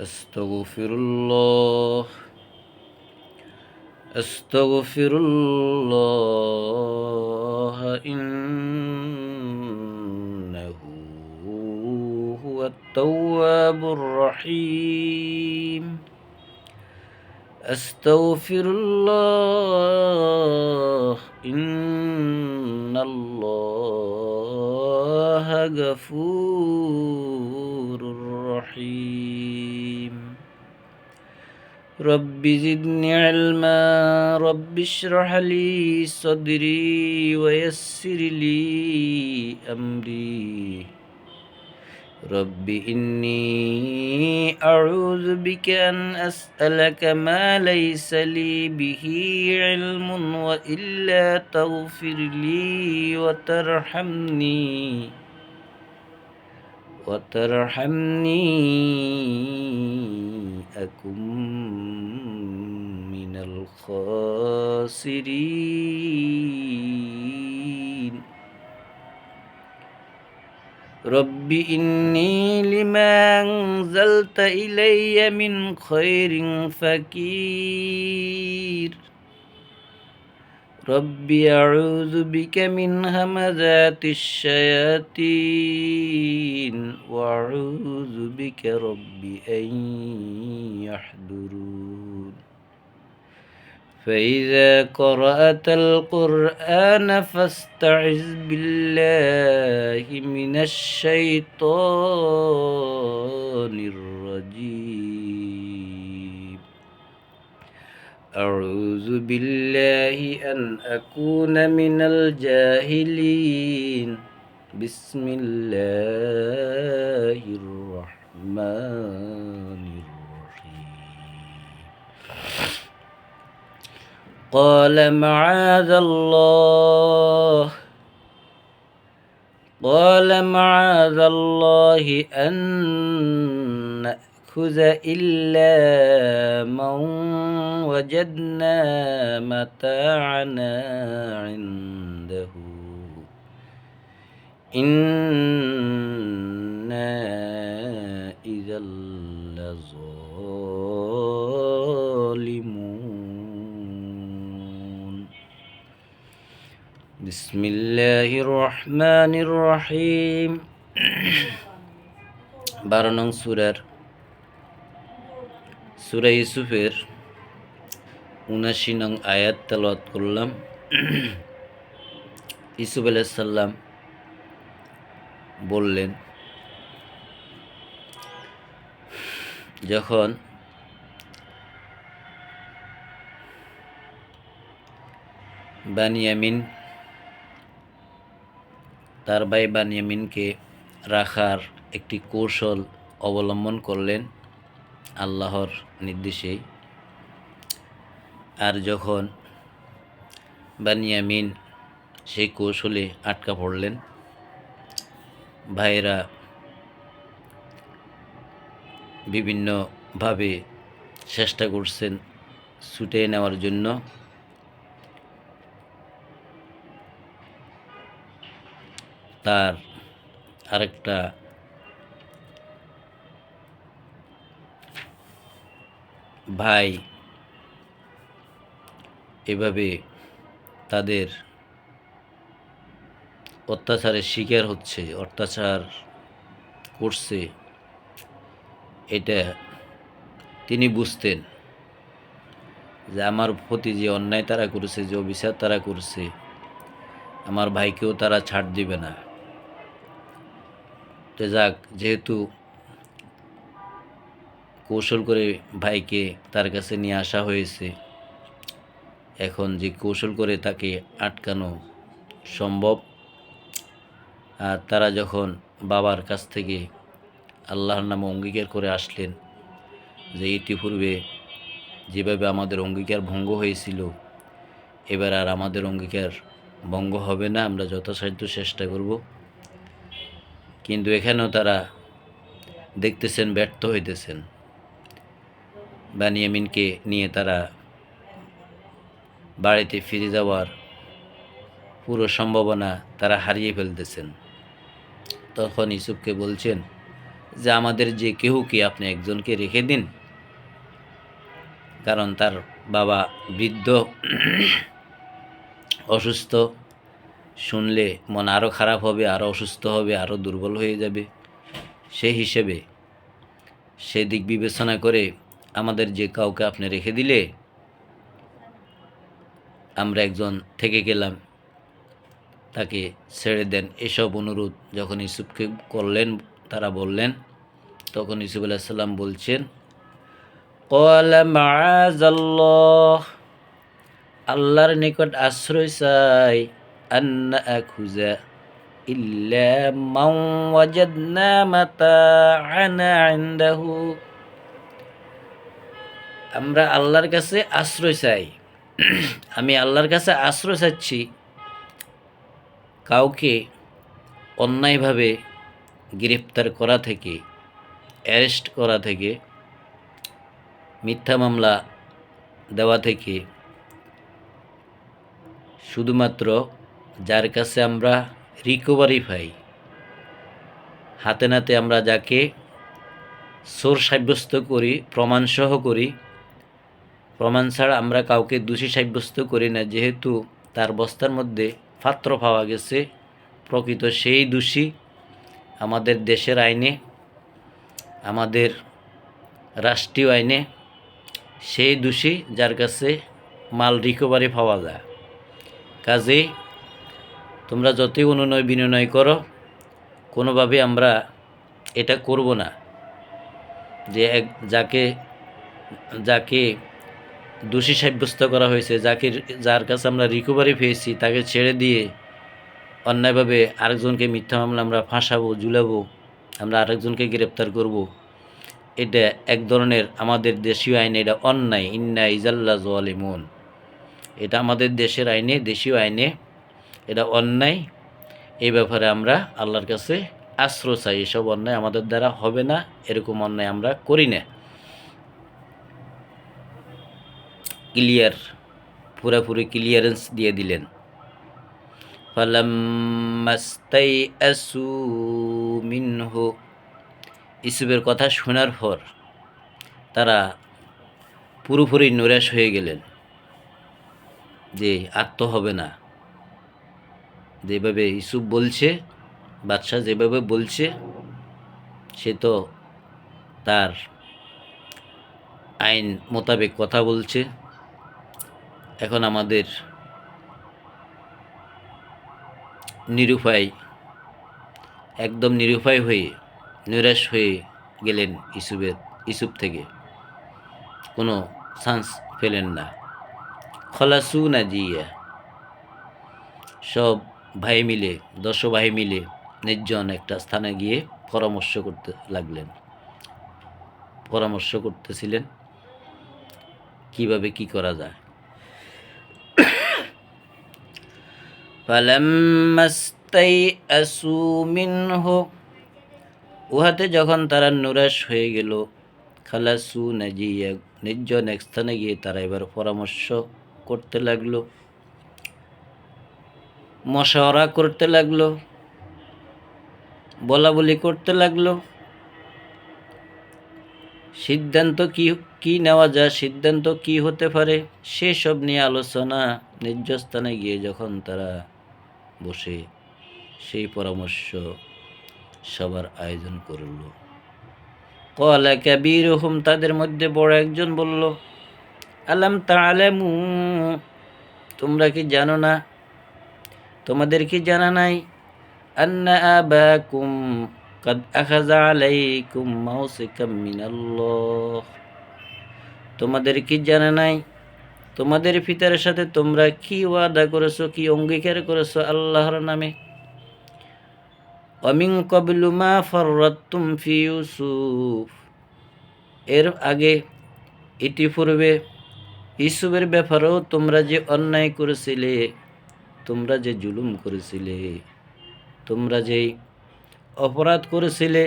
أستغفر الله. أستغفر الله. إنه هو التواب الرحيم. أستغفر الله. إن الله غفور رحيم رب زدني علما رب اشرح لي صدري ويسر لي أمري. رب إني أعوذ بك أن أسألك ما ليس لي به علم وإلا تغفر لي وترحمني. وترحمني أكن من الخاسرين. رب إني لما أنزلت إلي من خير فكير. رب أعوذ بك من همزات الشياطين وأعوذ بك رب أن يحضرون. فإذا قرأت القرآن فاستعذ بالله من الشيطان الرجيم. أعوذ بالله أن أكون من الجاهلين. بسم الله الرحمن الرحيم. قال معاذ الله. قال معاذ الله أن نأخذ إلا من وجدنا متاعنا عنده إنا إذا لظالمون بسم الله الرحمن الرحيم বারো নং সুরার সুরা ইউসুফের উনাশি নং আয়াত তেলাওয়াত করলাম। ইসুফ আলাইসাল্লাম বললেন, যখন বানিয়ামিন তার ভাই বানিয়ামিনকে রাখার একটি কৌশল অবলম্বন করলেন আল্লাহর নির্দেশেই। আর যখন বানিয়ামিন সেই কৌশলে আটকা পড়লেন, ভাইয়েরা বিভিন্নভাবে চেষ্টা করছেন ছুটে নেওয়ার জন্য। তার আরেকটা ভাই, এভাবে তাদের অত্যাচারের শিকার হচ্ছে, অত্যাচার করছে, এটা তিনি বুঝতেন যে আমার প্রতি যে অন্যায় তারা করেছে, যে অবিচার তারা করছে, আমার ভাইকেও তারা ছাড় দিবে না। যাক, যেহেতু কৌশল করে ভাইকে তার কাছে নিয়ে আসা হয়েছে। এখন যে কৌশল করে তাকে আটকানো সম্ভব, আর তারা যখন বাবার কাছ থেকে আল্লাহর নামে অঙ্গীকার করে আসলেন, যে ইতিপূর্বে যেভাবে আমাদের অঙ্গীকার ভঙ্গ হয়েছিল, এবার আর আমাদের অঙ্গীকার ভঙ্গ হবে না, আমরা যথাসাধ্য চেষ্টা করব। কিন্তু এখানেও তারা দেখতেছেন, ব্যর্থ হইতেছেন। বানিয়ামিনকে নিয়ে তারা বাড়িতে ফিরে যাওয়ার পুরো সম্ভাবনা তারা হারিয়ে ফেলতেছেন। তখন ইসুফকে বলছেন, যে আমাদের যে কেউ কি আপনি একজনকে রেখে দিন? কারণ তার বাবা বৃদ্ধ, অসুস্থ, শুনলে মন আরও খারাপ হবে আরও অসুস্থ হবে আরও দুর্বল হয়ে যাবে। সেই হিসেবে সেদিক বিবেচনা করে আমাদের যে কাউকে আপনি রেখে দিলে, আমরা একজন থেকে গেলাম, তাকে ছেড়ে দেন। এসব অনুরোধ যখন ইউসুফকে করলেন, তারা বললেন, তখন ইউসুফ আলাইসাল্লাম বলছেন আল্লাহর নিকট আশ্রয় চাই, আন্না খুজা ইল্লা মাতা আমরা আল্লাহর কাছে আশ্রয় চাই। আমি আল্লাহর কাছে আশ্রয় চাচ্ছি কাউকে অন্যায়ভাবে গ্রেপ্তার করা থেকে, অ্যারেস্ট করা থেকে, মিথ্যা মামলা দেওয়া থেকে, শুধুমাত্র যার কাছে আমরা রিকভারি পাই, হাতে নাতে আমরা যাকে সোর সাব্যস্ত করি, প্রমাণসহ করি প্রমাণ ছাড়া আমরা কাউকে দোষী সাব্যস্ত করি না, যেহেতু তার বস্তার মধ্যে পাত্র পাওয়া গেছে। প্রকৃত সেই দোষী আমাদের দেশের আইনে, আমাদের রাষ্ট্রীয় আইনে সেই দোষী যার কাছে মাল রিকভারি পাওয়া যায়। কাজেই তোমরা যতই অনুনয় বিনয় করো, কোনোভাবে আমরা এটা করব না। যে এক যাকে যাকে দোষী সাব্যস্ত করা হয়েছে। যাকে যার কাছে আমরা রিকভারি পেয়েছি, তাকে ছেড়ে দিয়ে অন্যায়ভাবে আরেকজনকে মিথ্যা মামলা আমরা ফাঁসাবো, ঝুলাবো, আমরা আরেকজনকে গ্রেপ্তার করব। এটা এক ধরনের আমাদের দেশীয় আইনে, এটা অন্যায়। ইন্না ইজাল্লা জোয়ালিমুন এটা আমাদের দেশের আইনে, দেশীয় আইনে। এটা অন্যায়। এই ব্যাপারে আমরা আল্লাহর কাছে আশ্রয় চাই। এসব অন্যায় আমাদের দ্বারা হবে না। এরকম অন্যায় আমরা করি না। ক্লিয়ার পুরাপুরি ক্লিয়ারেন্স দিয়ে দিলেন। ফালাম্মাস্তাই ইসুবের কথা শোনার পর তারা পুরোপুরি নৈরাশ হয়ে গেলেন যে আত্ম হবে না। যেভাবে ইসুফ বলছে, বাদশাহ যেভাবে বলছে, সে তো তার আইন মোতাবেক কথা বলছে। এখন আমাদের নিরুপায়, একদম নিরুপায় হয়ে, নিরাশ হয়ে গেলেন ইসুফের ইসুফ থেকে। কোনো চান্স পেলেন না। খলাসু না জিয়া সব ভাই মিলে, দশ ভাই মিলে নির্জন একটা স্থানে গিয়ে পরামর্শ করতে লাগলেন। পরামর্শ করতেছিলেন, কীভাবে কি করা যায়? উহাতে যখন তারা নুরাশ হয়ে গেল, খালাসু নাজিয়া নির্জন এক স্থানে গিয়ে তারা এবার পরামর্শ করতে লাগল, মশাওয়ারা করতে লাগল বলা বলি করতে লাগল। সিদ্ধান্ত কি কি নেওয়া যায়, সিদ্ধান্ত কি হতে পারে, সেসব নিয়ে আলোচনা নির্জস্থানে গিয়ে যখন তারা বসে সেই পরামর্শ সবার আয়োজন করল কলা কাবির হুম তাদের মধ্যে বড় একজন বলল আলাম তালেমু তোমরা কি জানো না তোমাদের কি জানা নাই আন্না আবাকুম قد أخذ عليكم موثقا من الله তোমাদের কি জানা নাই তোমাদের পিতার সাথে তোমরা কি ওয়াদা করেছ, কি অঙ্গীকার করেছ আল্লাহর নামে? অমিং কবলু মা ফররাতুম ফি ইউসুফ। এর আগে, ইতিপূর্বে ইসুফের ব্যাপারেও তোমরা যে অন্যায় করেছিলে, তোমরা যে জুলুম করেছিলে, তোমরা যেই অপরাধ করেছিলে,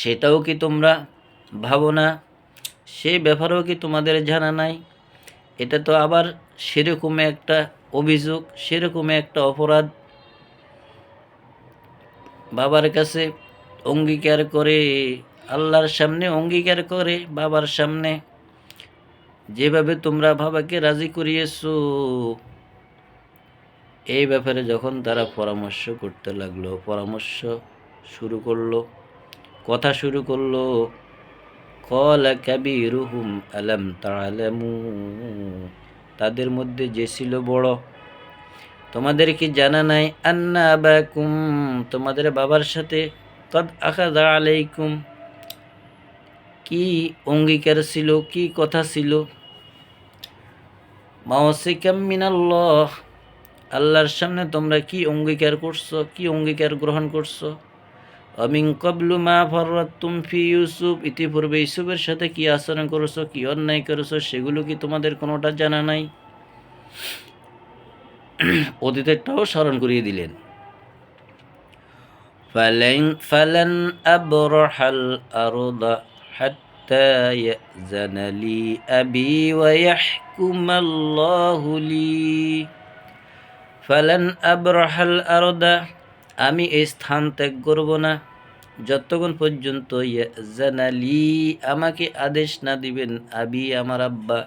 সেটাও কি তোমরা ভাবো না? সেই ব্যাপারেও কি তোমাদের জানা নাই? এটা তো আবার সেরকম একটা অভিযোগ সেরকম একটা অপরাধ। বাবার কাছে অঙ্গীকার করে, আল্লাহর সামনে অঙ্গীকার করে, বাবার সামনে। যেভাবে তোমরা বাবাকে রাজি করিয়েছো, এই ব্যাপারে যখন তারা পরামর্শ করতে লাগল, পরামর্শ শুরু করল, কথা শুরু করল কলা কাবিরুহুম আলাম তালামু তাদের মধ্যে যে ছিল বড়। তোমাদের কি জানা নাই? আন্না আবাকুম, তোমাদের বাবার সাথে কদ আখাদা আলাইকুম। কি অঙ্গীকার ছিল? কি কথা ছিল? মাওসিকাম মিনাল্লাহ, আল্লাহর সামনে তোমরা কি অঙ্গীকার করছ? কি অঙ্গীকার গ্রহণ করছ? অমিং কবলু মা ফরতুম ফি ইউসুফ ইতিপূর্বে ইউসুফের সাথে কি আচরণ করেছো কি অন্যায় করেছো সেগুলো কি তোমাদের কোনোটা জানা নাই অতীতেরটাও স্মরণ করিয়ে দিলেন فلن فلن أبرح الأرض حتى يأذن لي أبي ويحكم الله لي فلن أبرح الأرض আমি এই স্থান ত্যাগ করব না। যতক্ষণ পর্যন্ত ইয়াজানালি আমাকে আদেশ না দিবেন, আবি আমার আব্বা।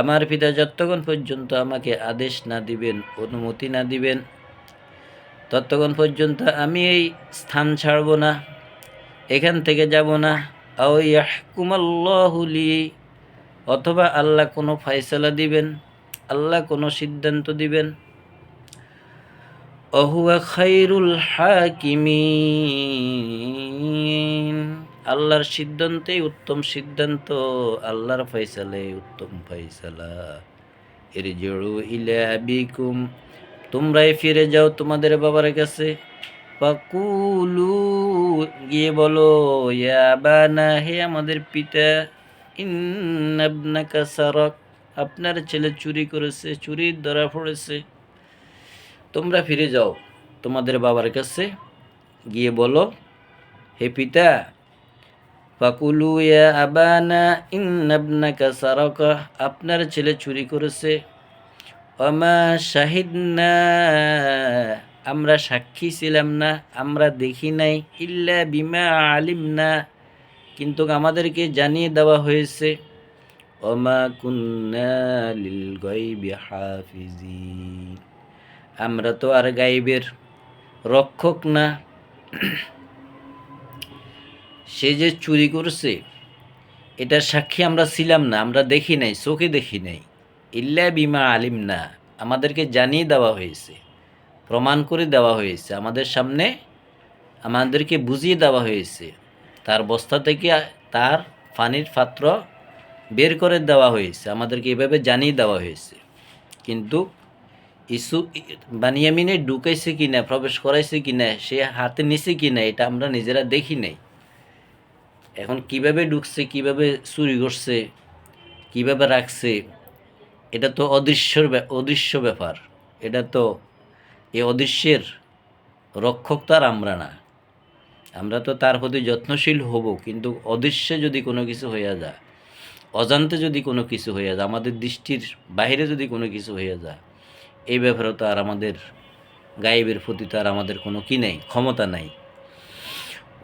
আমার পিতা যতক্ষণ পর্যন্ত আমাকে আদেশ না দিবেন, অনুমতি না দিবেন, ততক্ষণ পর্যন্ত আমি এই স্থান ছাড়ব না, এখান থেকে যাব না। আও অথবা আল্লাহ কোনো ফায়সালা দিবেন, আল্লাহ কোনো সিদ্ধান্ত দিবেন। খাইরুল হাকিমিন। আল্লাহর সিদ্ধান্তেই উত্তম সিদ্ধান্ত, আল্লাহর ফয়সালে উত্তম ফয়সালা। এর জড়ু ইলে আবিকুম, তোমরাই ফিরে যাও তোমাদের বাবার কাছে। পাকুলু গিয়ে বলো ইয়াবানা হে আমাদের পিতা, ইন্নাবনাকা সারক। আপনার ছেলে চুরি করেছে, চুরির ধরা পড়েছে। তোমরা ফিরে যাও তোমাদের বাবার কাছে। গিয়ে বলো, হে পিতা, ফাকুলু ইয়া আবানা ইন্নাবনাকা সারাকা, আপনার ছেলে চুরি করেছে। অমা শাহিদনা, আমরা সাক্ষী ছিলাম না, আমরা দেখি নাই, ইল্লা বিমা আলিম না কিন্তু আমাদেরকে জানিয়ে দেওয়া হয়েছে অমা কুন্না লিল গাইবি হাফিজিন। আমরা তো আর গাইবের রক্ষক না। সে যে চুরি করছে এটার সাক্ষী আমরা ছিলাম না, আমরা দেখি নাই, চোখে দেখি নাই। ইল্লা বিমা আলিম না আমাদেরকে জানিয়ে দেওয়া হয়েছে, প্রমাণ করে দেওয়া হয়েছে, আমাদের সামনে আমাদেরকে বুঝিয়ে দেওয়া হয়েছে। তার বস্তা থেকে তার পানির পাত্র বের করে দেওয়া হয়েছে, আমাদেরকে এভাবে জানিয়ে দেওয়া হয়েছে। কিন্তু ইসু বানিয়ামিনে ঢুকাইছে কি না, প্রবেশ করাইছে কি না, সে হাতে নিছে কি না, এটা আমরা নিজেরা দেখি নাই। এখন কীভাবে ঢুকছে, কীভাবে চুরি করছে, কীভাবে রাখছে, এটা তো অদৃশ্যর অদৃশ্য ব্যাপার। এটা তো এই অদৃশ্যের রক্ষক তার আমরা না। আমরা তো তার প্রতি যত্নশীল হব, কিন্তু অদৃশ্যে যদি কোনো কিছু হইয়া যায়, অজান্তে যদি কোনো কিছু হইয়া যায়, আমাদের দৃষ্টির বাইরে যদি কোনো কিছু হইয়া যায় এই ব্যাপারে তো আর আমাদের গায়েবের প্রতি তো আর আমাদের কোনো কি নেই, ক্ষমতা নাই।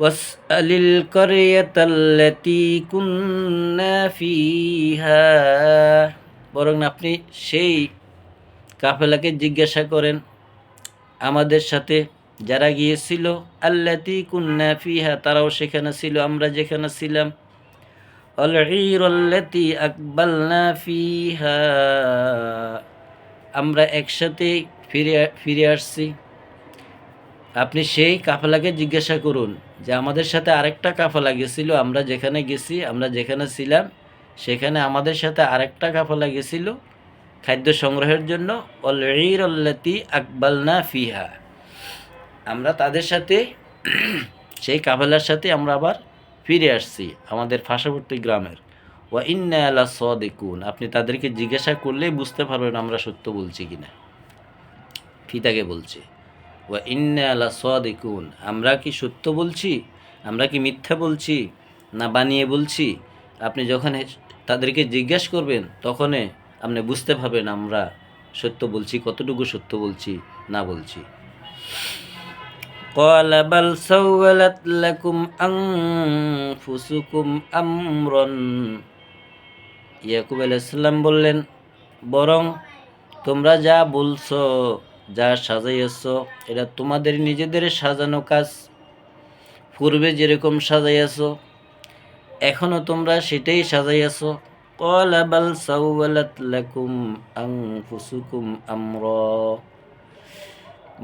ওয়াসআলিল কারিয়াতাল্লাতী কুন্না ফিহা। বরং আপনি সেই কাফেলাকে জিজ্ঞাসা করেন, আমাদের সাথে যারা গিয়েছিল, আল্লাতি কুন্না ফিহা, তারাও সেখানে ছিল, আমরা যেখানে ছিলাম। অলহিরল্লাতি আকবালনা ফিহা। আমরা একসাথে ফিরে ফিরে আসছি। আপনি সেই কাফেলাকে জিজ্ঞাসা করুন যে আমাদের সাথে আরেকটা কাফেলা গেছিল, আমরা যেখানে গেছি, আমরা যেখানে ছিলাম, সেখানে আমাদের সাথে আরেকটা কাফেলা গেছিল খাদ্য সংগ্রহের জন্য। অল্লাতি আকবালনা ফিহা। আমরা তাদের সাথে, সেই কাফেলার সাথে আমরা আবার ফিরে আসছি আমাদের পার্শ্ববর্তী গ্রামের। ওয়া ইন্না আলা সদিকুন আপনি তাদেরকে জিজ্ঞাসা করলেই বুঝতে পারবেন আমরা সত্য বলছি কিনা ফিতাকে বলছে ওয়া ইন্না আলা সদিকুন আমরা কি সত্য বলছি আমরা কি মিথ্যা বলছি না বানিয়ে বলছি আপনি যখন এ- তাদেরকে জিজ্ঞাসা করবেন তখনই আপনি বুঝতে পারবেন আমরা সত্য বলছি কতটুকু সত্য বলছি না বলছি قال بل سولت لكم أنفسكم أمرا ইয়াকুব আলাইসাল্লাম বললেন, বরং তোমরা যা বলছ, যা সাজাইয়াছ, এটা তোমাদের নিজেদের সাজানো কাজ। পূর্বে যেরকম সাজাইয়াছ এখনও তোমরা সেটাই সাজাইয়াছ। কলা বাল আং ফুসুকুম আমর।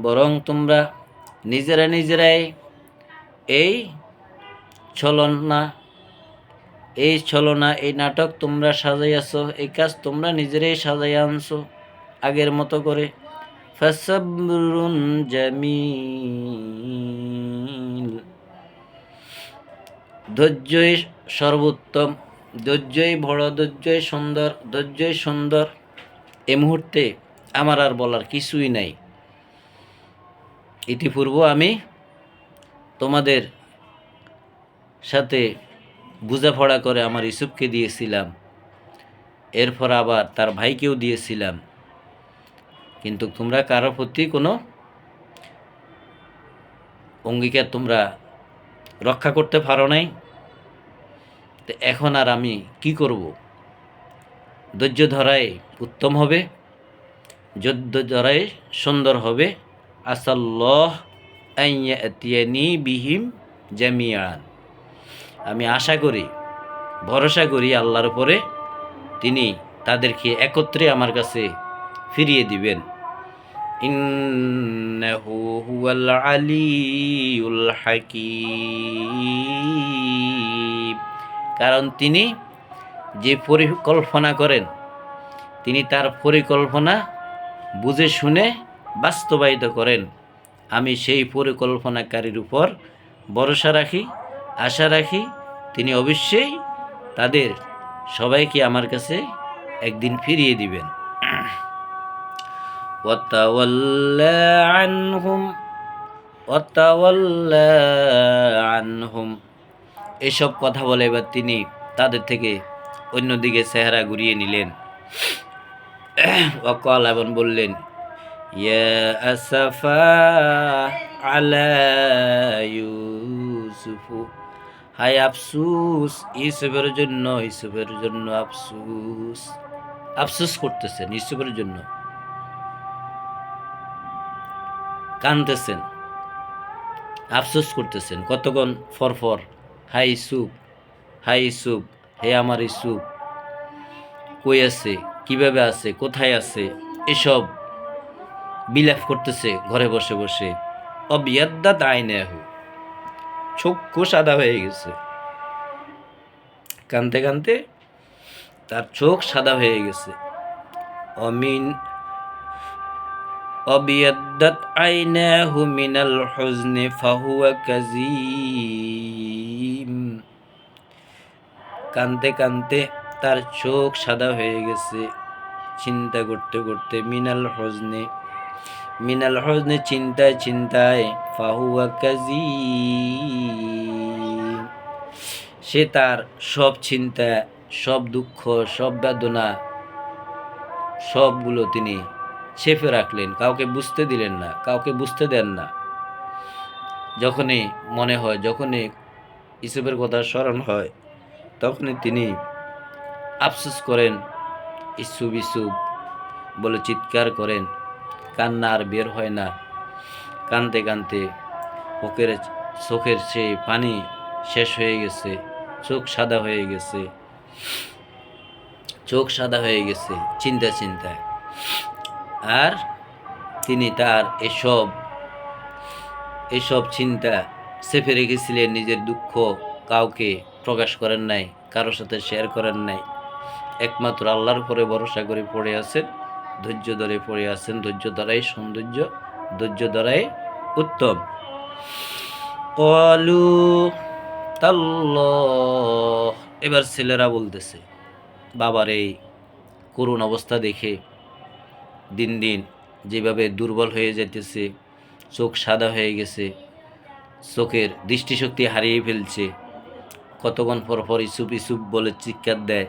বরং তোমরা নিজেরা নিজেরাই এই ছলনা এই ছলনা এই নাটক তোমরা সাজাইয়াছ, এই কাজ তোমরা নিজেরাই সাজাই আনছো আগের মতো করে। ফাসাবরুন জামিল। ধৈর্যই সর্বোত্তম, ধৈর্যই বড়, ধৈর্যই সুন্দর ধৈর্যই সুন্দর। এ মুহূর্তে আমার আর বলার কিছুই নাই। ইতিপূর্ব আমি তোমাদের সাথে বুঝাপড়া করে আমার ইসুফকে দিয়েছিলাম। এরপর আবার তার ভাইকেও দিয়েছিলাম। কিন্তু তোমরা কারও প্রতি কোনো অঙ্গীকার তোমরা রক্ষা করতে পারো নাই। তো এখন আর আমি কি করব? ধৈর্য ধরাই উত্তম হবে, যুদ্ধ ধরাই সুন্দর হবে। আসাল্লাহ বিহিম জামিয়ান। আমি আশা করি, ভরসা করি আল্লাহর উপরে তিনি তাদেরকে একত্রে আমার কাছে ফিরিয়ে দিবেন। কারণ তিনি যে পরিকল্পনা করেন, তিনি তার পরিকল্পনা বুঝে শুনে বাস্তবায়িত করেন। আমি সেই পরিকল্পনাকারীর উপর ভরসা রাখি। আশা রাখি তিনি অবশ্যই তাদের সবাইকে আমার কাছে একদিন ফিরিয়ে দিবেন وتولى عنهم وتولى عنهم এসব কথা বলে এবার তিনি তাদের থেকে অন্যদিকে চেহারা ঘুরিয়ে নিলেন অকল এবং বললেন ইয়া আসাফা আলা ইউসুফু হাই আফসুস, ইউসুফের জন্য ইউসুফের জন্য আফসুস। আফসুস করতেছেন, ইউসুফের জন্য। কানতেছেন। আফসোস করতেছেন। কতক্ষণ? ফরফর হাই ইসুপ হাই ইসুপ হে আমার ইসুপ কই আছে? কীভাবে আছে? কোথায় আছে? এসব বিলাপ করতেছে ঘরে বসে বসে। অবিয়াদ্দা আইনেহু। চক্ষু সাদা হয়ে গেছে। কানতে কানতে তার চোখ সাদা হয়ে গেছে। অমিন অবিয়াদ্দাত আইনাহু মিনাল হুজনি ফাহুয়া কাজিম কানতে কানতে তার চোখ সাদা হয়ে গেছে। চিন্তা করতে করতে মিনাল হজনে মিনাল হজনে চিন্তায় চিন্তায়, ফাহুয়া কাজি সে তার সব চিন্তা সব দুঃখ, সব বেদনা, সবগুলো তিনি চেপে রাখলেন। কাউকে বুঝতে দিলেন না, কাউকে বুঝতে দেন না। যখনই মনে হয়, যখনই ইসুফের কথা স্মরণ হয়, তখনই তিনি আফসোস করেন ইসুব ইসুব বলে চিৎকার করেন। কান্না আর বের হয় না। কানতে কানতে চোখের চোখের সেই পানি শেষ হয়ে গেছে, চোখ সাদা হয়ে গেছে, চোখ সাদা হয়ে গেছে, চিন্তা চিন্তায় আর তিনি তার এসব এসব চিন্তা চেপে রেখেছিলেন, নিজের দুঃখ কাউকে প্রকাশ করেন নাই কারোর সাথে শেয়ার করেন নাই। একমাত্র আল্লাহর উপরে ভরসা করে পড়ে আছেন। ধৈর্য ধরে পড়ে আছেন, ধৈর্য ধরাই সৌন্দর্য, ধৈর্য ধরাই উত্তম। কলু, তাল্লাহ। এবার ছেলেরা বলতেছে, বাবার এই করুণ অবস্থা দেখে দিন দিন যেভাবে দুর্বল হয়ে যেতেছে চোখ সাদা হয়ে গেছে, চোখের দৃষ্টিশক্তি হারিয়ে ফেলছে, কতক্ষণ পর পর ইসুপ ইসুপ বলে চিৎকার দেয়,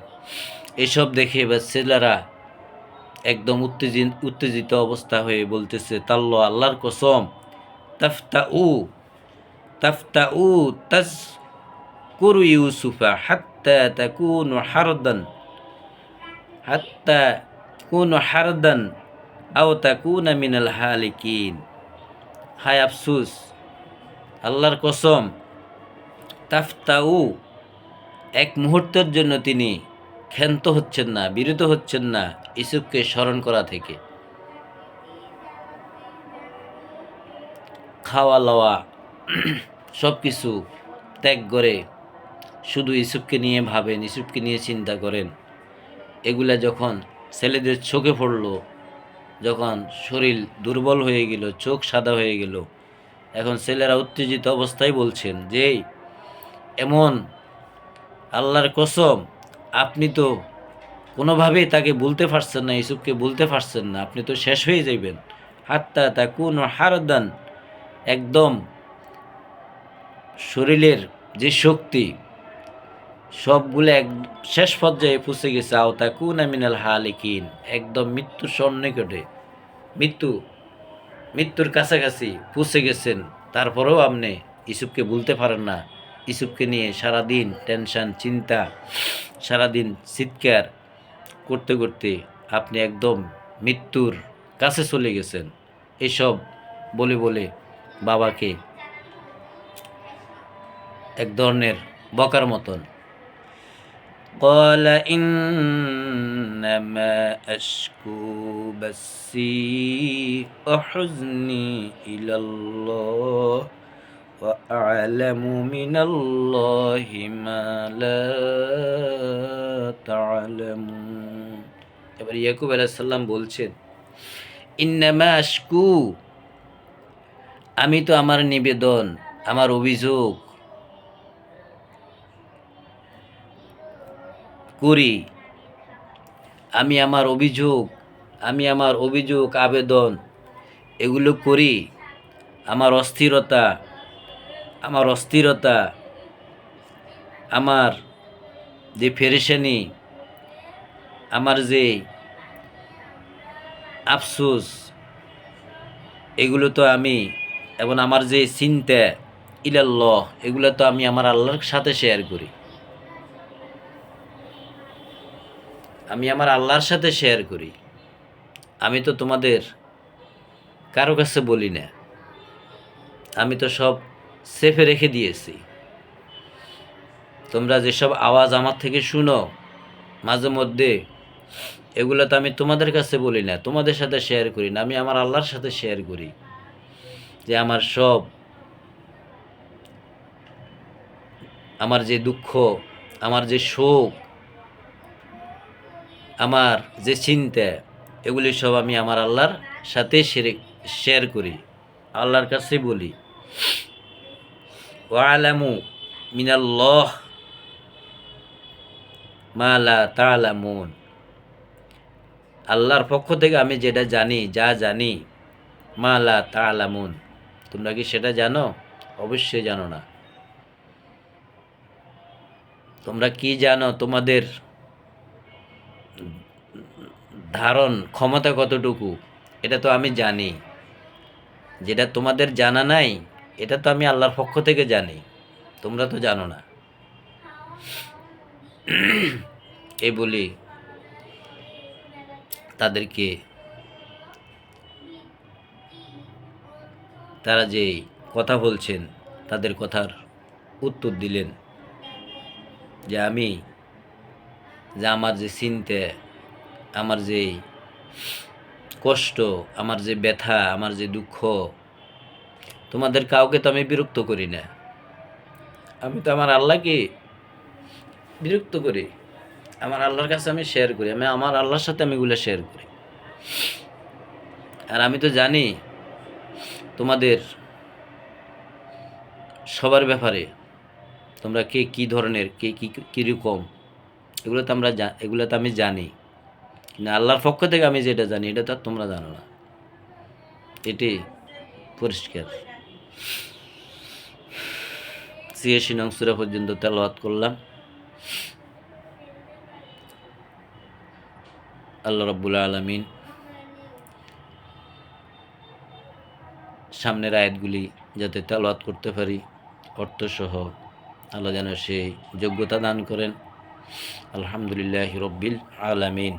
এসব দেখে এবার ছেলেরা একদম উত্তেজিত উত্তেজিত অবস্থা হয়ে বলতেছে, তাল্ল, আল্লাহর কসম, তাফতাউ তাফতাউ তাজ কুরু ইউসুফা হাত্তা তাকুনু হারদান, হাত্তা কুনু হারদান, আও তাকুনা মিনাল হালিকিন। হায় আফসুস, আল্লাহর কসম, তাফতাউ, এক মুহূর্তের জন্য তিনি ক্ষান্ত হচ্ছেন না, বিরত হচ্ছেন না ইসুফকে স্মরণ করা থেকে। খাওয়া, লওয়া সব কিছু ত্যাগ করে শুধু ইসুফকে নিয়ে ভাবেন ইসুফকে নিয়ে চিন্তা করেন। এগুলা যখন ছেলেদের চোখে পড়ল, যখন শরীর দুর্বল হয়ে গেল, চোখ সাদা হয়ে গেল, এখন ছেলেরা উত্তেজিত অবস্থায় বলছেন যে এমন আল্লাহর কসম আপনি তো কোনোভাবেই তাকে বলতে পারছেন না ইসুফকে বলতে পারছেন না। আপনি তো শেষ হয়ে যাইবেন। হাত্তা তা কোন হারদান, একদম শরীরের যে শক্তি, সবগুলো এক শেষ পর্যায়ে পুষে গেছে। আও তা কুন আমিনাল হালিকিন, একদম মৃত্যুর সন্নিকটে। মৃত্যু, মৃত্যুর কাছাকাছি পুষে গেছেন। তারপরেও আপনি ইসুফকে বলতে পারেন না। ইসুফকে নিয়ে সারাদিন টেনশন চিন্তা সারাদিন চিৎকার করতে করতে আপনি একদম মৃত্যুর কাছে চলে গেছেন এসব বলে বলে বাবাকে এক ধরনের বকার মতন قال إنما أشكو بثي وحزني إلى الله وأعلم من الله ما لا تعلمون এবার ইয়াকুব আলাইসাল্লাম বলছেন ইন্নামা আশকু আমি তো আমার নিবেদন আমার অভিযোগ করি আমি আমার অভিযোগ আমি আমার অভিযোগ আবেদন এগুলো করি আমার অস্থিরতা আমার অস্থিরতা, আমার যে ফেরেশানি, আমার যে আফসোস, এগুলো তো আমি এবং আমার যে চিন্তা, ইলাল্লাহ, এগুলো তো আমি আমার আল্লাহর সাথে শেয়ার করি। আমি আমার আল্লাহর সাথে শেয়ার করি। আমি তো তোমাদের কারও কাছে বলি না। আমি তো সব সেফে রেখে দিয়েছি। তোমরা যেসব আওয়াজ আমার থেকে শুনো, মাঝে মধ্যে, এগুলো তো আমি তোমাদের কাছে বলি না, তোমাদের সাথে শেয়ার করি না, আমি আমার আল্লাহর সাথে শেয়ার করি যে আমার সব, আমার যে দুঃখ, আমার যে শোক, আমার যে চিন্তা, এগুলি সব আমি আমার আল্লাহর সাথে শেয়ার করি, আল্লাহর কাছে বলি। ওয়ালামু মিনাল্লাহ মালা তালামুন আল্লাহর পক্ষ থেকে আমি যেটা জানি, যা জানি মালা তালামুন। তোমরা কি সেটা জানো? অবশ্যই জানো না। তোমরা কি জানো তোমাদের ধারণ, ক্ষমতা কতটুকু? এটা তো আমি জানি। যেটা তোমাদের জানা নাই এটা তো আমি আল্লাহর পক্ষ থেকে জানি, তোমরা তো জানো না। এই বলি, তাদেরকে তারা যে কথা বলছেন, তাদের কথার উত্তর দিলেন যে আমি যে আমার যে চিন্তা, আমার যে কষ্ট, আমার যে ব্যথা, আমার যে দুঃখ তোমাদের কাউকে তো আমি বিরক্ত করি না। আমি তো আমার আল্লাহকে বিরক্ত করি। আমার আল্লাহর কাছে আমি শেয়ার করি। আমি আমার আল্লাহর সাথে আমি এগুলো শেয়ার করি। আর আমি তো জানি তোমাদের সবার ব্যাপারে তোমরা কে কী ধরনের, কে কী, কীরকম, এগুলো তো আমরা এগুলো তো আমি জানি। কিন্তু আল্লাহর পক্ষ থেকে আমি যেটা জানি, এটা তো আর তোমরা জানো না। এটি পরিষ্কার। ছিয়াশি নং সুরা পর্যন্ত তেলাওয়াত করলাম। আল্লাহ রব্বুল আলমিন সামনের আয়াতগুলি যাতে তেলাওয়াত করতে পারি, অর্থসহ আল্লাহ যেন সেই যোগ্যতা দান করেন। আলহামদুলিল্লাহ রব্বিল আলামিন।